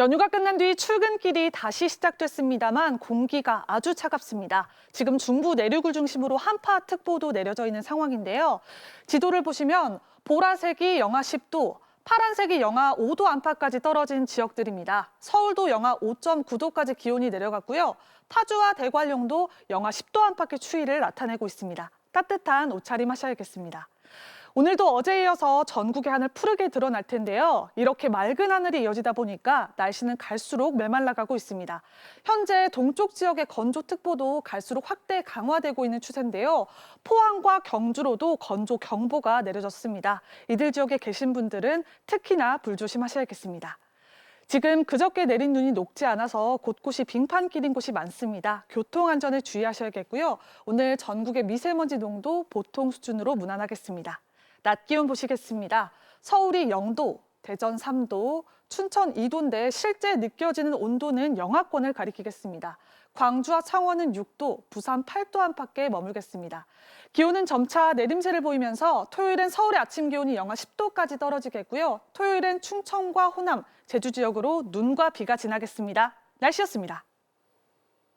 연휴가 끝난 뒤 출근길이 다시 시작됐습니다만 공기가 아주 차갑습니다. 지금 중부 내륙을 중심으로 한파특보도 내려져 있는 상황인데요. 지도를 보시면 보라색이 영하 10도, 파란색이 영하 5도 안팎까지 떨어진 지역들입니다. 서울도 영하 5.9도까지 기온이 내려갔고요. 파주와 대관령도 영하 10도 안팎의 추위를 나타내고 있습니다. 따뜻한 옷차림 하셔야겠습니다. 오늘도 어제에 이어서 전국의 하늘 푸르게 드러날 텐데요. 이렇게 맑은 하늘이 이어지다 보니까 날씨는 갈수록 메말라가고 있습니다. 현재 동쪽 지역의 건조특보도 갈수록 확대 강화되고 있는 추세인데요. 포항과 경주로도 건조 경보가 내려졌습니다. 이들 지역에 계신 분들은 특히나 불조심하셔야겠습니다. 지금 그저께 내린 눈이 녹지 않아서 곳곳이 빙판길인 곳이 많습니다. 교통 안전에 주의하셔야겠고요. 오늘 전국의 미세먼지 농도 보통 수준으로 무난하겠습니다. 낮 기온 보시겠습니다. 서울이 0도, 대전 3도, 춘천 2도인데 실제 느껴지는 온도는 영하권을 가리키겠습니다. 광주와 창원은 6도, 부산 8도 안팎에 머물겠습니다. 기온은 점차 내림세를 보이면서 토요일엔 서울의 아침 기온이 영하 10도까지 떨어지겠고요. 토요일엔 충청과 호남, 제주 지역으로 눈과 비가 지나겠습니다. 날씨였습니다.